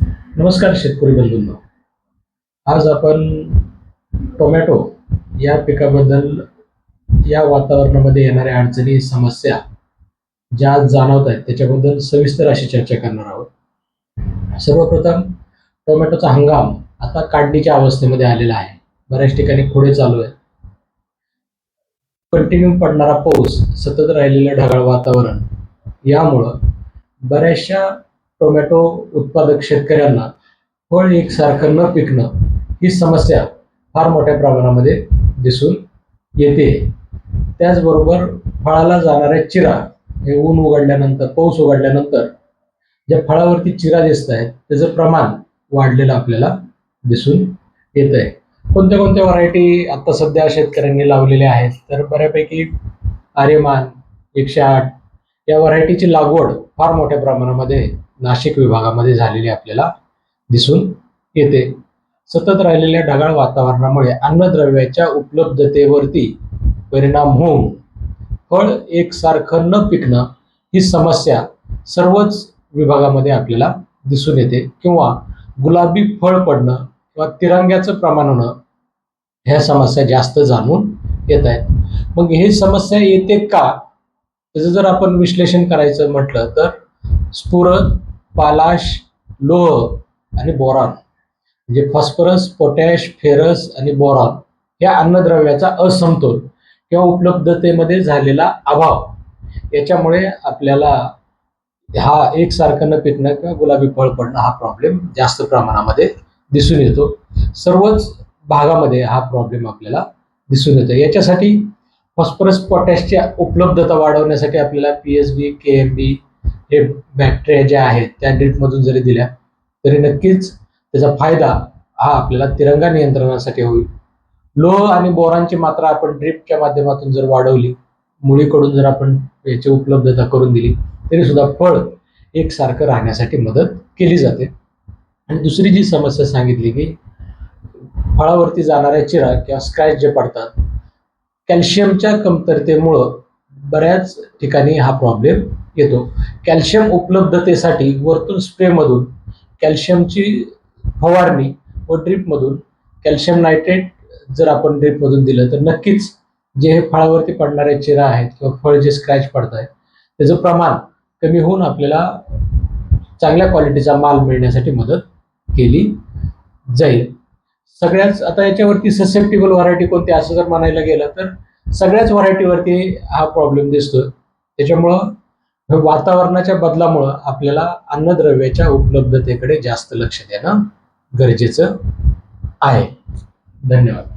नमस्कार शेतकरी बंधूंना. आज आपण टोमॅटो या पिकाबद्दल या वातावरणामध्ये येणाऱ्या अडचणी समस्या ज्या आज जाणवत आहेत त्याच्याबद्दल सविस्तर अशी चर्चा करणार आहोत. सर्वप्रथम टोमॅटोचा हंगाम आता काढणीच्या अवस्थेमध्ये आलेला आहे. बऱ्याच ठिकाणी खोडे चालू आहेत. कंटिन्यू पडणारा पाऊस सतत राहिलेलं ढगाळ वातावरण यामुळं बऱ्याचशा टोमॅटो उत्पादक शेतकऱ्यांना फळ एकसारखं न पिकणं ही समस्या फार मोठ्या प्रमाणामध्ये दिसून येते. त्याचबरोबर फळाला जाणाऱ्या चिरा हे ऊन उघडल्यानंतर पाऊस उघडल्यानंतर ज्या फळावरती चिरा दिसत आहेत त्याचं प्रमाण वाढलेलं आपल्याला दिसून येत आहे कोणत्या कोणत्या व्हरायटी आता सध्या शेतकऱ्यांनी लावलेल्या आहेत? तर बऱ्यापैकी आर्यमान एकशे आठ या व्हरायटीची लागवड फार मोठ्या प्रमाणामध्ये नाशिक विभागामध्ये झालेली आपल्याला दिसून येते. सतत राहिलेल्या ढगाळ वातावरणामुळे अन्नद्रव्याच्या उपलब्धतेवरती परिणाम होऊन फळ एकसारखं न पिकणं ही समस्या सर्वच विभागामध्ये आपल्याला दिसून येते. किंवा गुलाबी फळ पडणं किंवा तिरंग्याचं प्रमाण होणं ह्या समस्या जास्त जाणून येत आहेत. मग ही समस्या येते का? त्याचं जर आपण विश्लेषण करायचं म्हटलं तर स्फुर पालाश लोह आणि बोरॉन. म्हणजे फॉस्फरस पोटॅश फेरस आणि बोरॉन या अन्नद्रव्याचा असमतोल किंवा उपलब्धतेमध्ये झालेला अभाव. याच्यामुळे आपल्याला हा एकसारखं न पिकणं किंवा गुलाबी फळ पडणं हा प्रॉब्लेम जास्त प्रमाणामध्ये दिसून येतो. सर्वच भागामध्ये हा प्रॉब्लेम आपल्याला दिसून येतो. याच्यासाठी फॉस्फरस पोटॅशच्या उपलब्धता वाढवण्यासाठी आपल्याला P S B K M B हे बॅक्टेरिया ज्या आहेत त्या ड्रिपमधून जरी दिल्या तरी नक्कीच त्याचा फायदा हा आपल्याला तिरंगा नियंत्रणासाठी होईल. लोह आणि बोरांची मात्रा आपण ड्रीपच्या माध्यमातून जर वाढवली मुळीकडून जर आपण याची उपलब्धता करून दिली तरी सुद्धा फळ एकसारखं राहण्यासाठी मदत केली जाते. आणि दुसरी जी समस्या सांगितली की फळावरती जाणाऱ्या चिरा किंवा स्क्रॅच जे पडतात कॅल्शियमच्या कमतरतेमुळं बऱ्याच ठिकाणी हा प्रॉब्लेम येतो. कॅल्शियम उपलब्धतेसाठी वरतून स्प्रेमधून कॅल्शियमची फवारणी व ड्रीपमधून कॅल्शियम नायट्रेट जर आपण ड्रीपमधून दिलं तर नक्कीच जे हे फळावरती पडणारे चिरा आहेत किंवा फळ जे स्क्रॅच पडत आहेत त्याचं प्रमाण कमी होऊन आपल्याला चांगल्या क्वालिटीचा माल मिळण्यासाठी मदत केली जाईल. सगळ्याच आता याच्यावरती ससेप्टेबल व्हरायटी कोणती असं जर म्हणायला गेलं तर सगळ्याच व्हरायटीवरती हा प्रॉब्लेम दिसतो त्याच्यामुळं वातावरणाच्या बदलामुळं आपल्याला अन्नद्रव्याच्या उपलब्धतेकडे जास्त लक्ष देणं गरजेचं आहे. धन्यवाद.